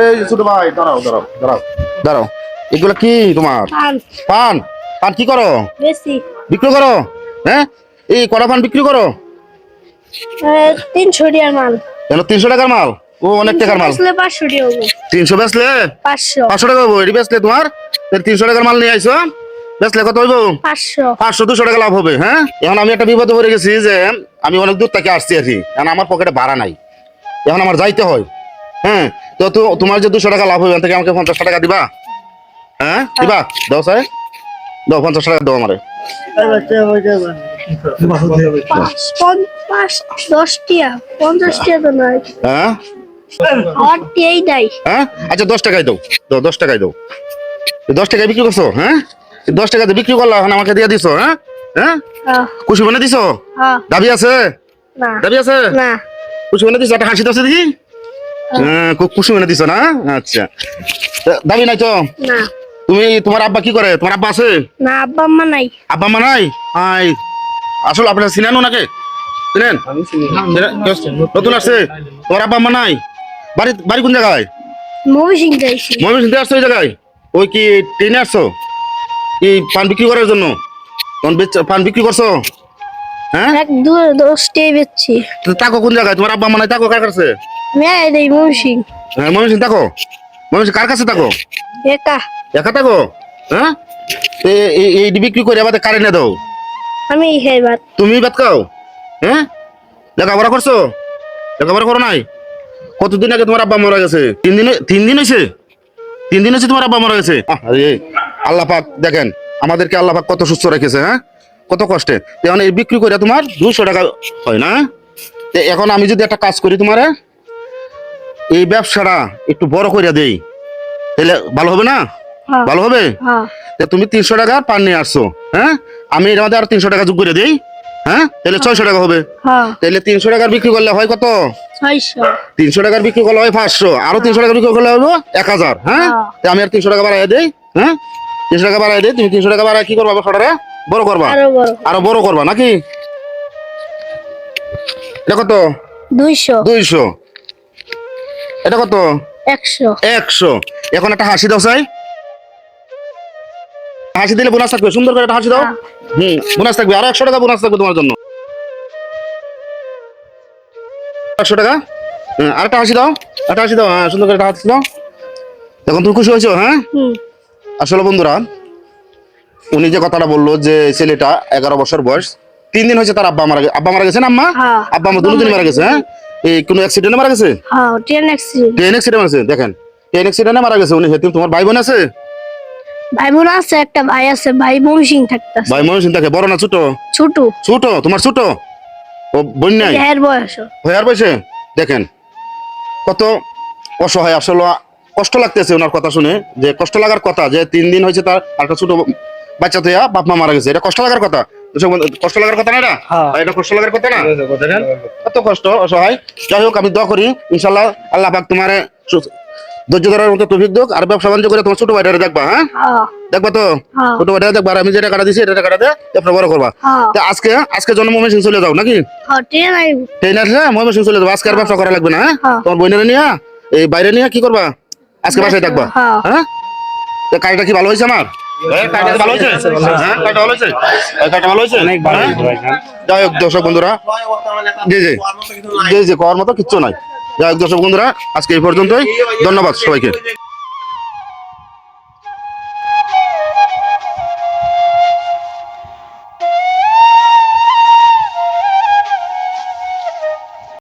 এই ছোট ভাই দাঁড়াও দাঁড়াও দাঁড়াও। দাঁড়াও। এগুলো কি তোমার? পান। পান? পান কি করো? বিক্রি করো? হ্যাঁ? এই কড়া পান বিক্রি করো? তিনশো টাকার মাল। কেন তিনশো টাকার মাল? ও অনেক টাকার মাল। পাঁচশো তিনশো বেচলে? পাঁচশো। পাঁচশো টাকা হব এটি বেচলে তোমার? তিনশো টাকার মাল নিয়ে আইসো বেচলে কত হইব? পাঁচশো। পাঁচশো দুশো টাকা লাভ হবে হ্যাঁ? এখন আমি একটা বিপদে পড়ে গেছি যে আমি অনেক দূর থেকে আসছি আর কি। আমার পকেটে ভাড়া নাই। এখন আমার যাইতে হয়। হ্যাঁ তো তোমার যে দুশো টাকা লাভ হবে থেকে আমাকে পঞ্চাশ টাকা দিবা। হ্যাঁ দিবা? দাও স্যার। দাও পঞ্চাশ টাকা দাও আমারে। হ্যাঁ? হ্যাঁ? আচ্ছা দশ টাকায় দাও। দাও দশ টাকায় দাও। দশ টাকায় বিক্রি করছ হ্যাঁ? দশ টাকাতে বিক্রি করলা এখন আমাকে দিয়ে দিছো হ্যাঁ? হ্যাঁ? খুশি মনে দিছো? দাবি আছে? দাবি আছে? না। মনে দিছো? একটা হাসি দেখি? হ্যাঁ মনে দিছো না? আচ্ছা। দাবি নাই তো? না। তুমি তোমার আব্বা কি করে? তোমার আব্বা আছে? না আব্বা আম্মা নাই। আব্বা মা নাই? আই আসলে আপনার চিনেন ওনাকে? চিনেন? চিনেন? নতুন আসছে? তোমার আব্বা নাই? বাড়ি বাড়ি কোন জায়গায়? মুভি যাইছি ময়মনসিং আসছো ওই জায়গায়? ওই কি ট্রেনে আসছো? এই পান বিক্রি করার জন্য? পান বিক্রি করছ? হ্যাঁ? এক দু দশ বেচছি তো তাকো কোন জায়গায়? তোমার আব্বা মা নাই তাকো কার কাছে? মেয়ে হ্যাঁ তাকো? কার কাছে তাকো? একা। একা থাকো হ্যাঁ? এই এই বিক্রি করে আবার কারে না দাও। আমি তুমি খাও? হ্যাঁ? লেখাপড়া করছ? লেখাপড়া করো নাই? কতদিন আগে তোমার আব্বা মারা গেছে? তিন দিন তিন দিন হয়েছে? তিন দিন হয়েছে তোমার আব্বা মারা গেছে? আল্লাহ পাক দেখেন আমাদেরকে আল্লাহ পাক কত সুস্থ রেখেছে হ্যাঁ? কত কষ্টে? এখন এই বিক্রি করে তোমার দুশো টাকা হয় না? এখন আমি যদি একটা কাজ করি তোমার এই ব্যবসাটা একটু বড় করে দেই। তাহলে ভালো হবে না? হ্যাঁ। ভালো হবে? হ্যাঁ। তুমি তিনশো টাকা পান নিয়ে আসছো হ্যাঁ? আমি এর মধ্যে আর তিনশো টাকা যোগ করে দিই হ্যাঁ? তাহলে ছয়শো টাকা হবে। হ্যাঁ। তাহলে তিনশো টাকার বিক্রি করলে হয় কত? তিনশো টাকার বিক্রি করলে হয় পাঁচশো। আরও তিনশো টাকা বিক্রি করলে হবে এক হাজার হ্যাঁ? হ্যাঁ। আমি আর তিনশো টাকা বাড়াই দিই হ্যাঁ? তিনশো টাকা বাড়াই দিই তুমি তিনশো টাকা বাড়াই কি করবা ব্যবসাটা বড় করবা? আরও বড় করবা। নাকি? এটা কত? দুইশো। দুইশো। এটা কত? একশো। একশো। এখন একটা হাসি দাও চাই হাসি দিলে বোনাস থাকবে। সুন্দর করে একটা হাসি দাও। হ্যাঁ। হুম বোনাস থাকবে। আরও একশো টাকা বোনাস থাকবে তোমার জন্য। একশো টাকা? হ্যাঁ আরেকটা হাসি দাও। একটা হাসি দাও। হ্যাঁ সুন্দর করে একটা হাসি দাও। এখন তুমি খুশি হয়েছো হ্যাঁ? আসলে বন্ধুরা উনি যে কথাটা বলল যে ছেলেটা এগারো বছর বয়স তিন দিন হয়েছে তার আব্বা মারা গেছে আব্বা মারা গেছে না আম্মা? হ্যাঁ। আব্বা আমার দুদিন মারা গেছে হ্যাঁ? এই কোনো অ্যাক্সিডেন্টে মারা গেছে? হ্যাঁ ট্রেন অ্যাক্সিডেন্ট ট্রেন অ্যাক্সিডেন্ট আছে দেখেন। ট্রেন অ্যাক্সিডেন্টে মারা গেছে উনি হেতু তোমার ভাই বোন আছে? ভাই বোন আছে একটা ভাই আছে ভাই ভাই ময়মনসিং থাকে বড় না ছোট? ছোট। ছোট তোমার ছোট? ও বোন নাই? এর বয়স। হয়ার বয়সে? দেখেন কত অসহায় আসলে কষ্ট লাগতেছে ওনার কথা শুনে যে কষ্ট লাগার কথা যে তিন দিন হয়েছে তার একটা ছোট বাচ্চা তো বাপ মা মারা গেছে। এটা কষ্ট লাগার কথা? কষ্ট লাগার কথা না এটা? এটা কষ্ট লাগার কথা না? কত কষ্ট অসহায়। যাই হোক আমি দোয়া করি ইনশাল্লাহ আল্লাহ পাক তোমার ধৈর্য ধরার মতো তৌফিক দোক আর ব্যবসা বাণিজ্য করে তোমার ছোট ভাইটারে দেখবা হ্যাঁ? হ্যাঁ। দেখবা তো? হ্যাঁ। ছোট ভাইটারে দেখবা আর আমি যেটা কাটা দিছি এটা কাটা দিয়ে ব্যবসা বড় করবা। হ্যাঁ। তা আজকে আজকে জন্ম মেশিন চলে যাও নাকি? হ্যাঁ ট্রেন আসলে ময়মন সিং চলে যাব। আজকে আর ব্যবসা করা লাগবে না হ্যাঁ? হ্যাঁ। তোমার বইনেরা নিয়ে? এই বাইরে নিয়ে কি করবা? আজকে বাসায় থাকবা? হ্যাঁ। হ্যাঁ? তো কাজটা কি ভালো হয়েছে আমার? যাই হোক দর্শক বন্ধুরা জি জি। জি জি করার মতো কিচ্ছু নাই। যাই হোক দর্শক বন্ধুরা আজকে এই পর্যন্তই। ধন্যবাদ সবাইকে।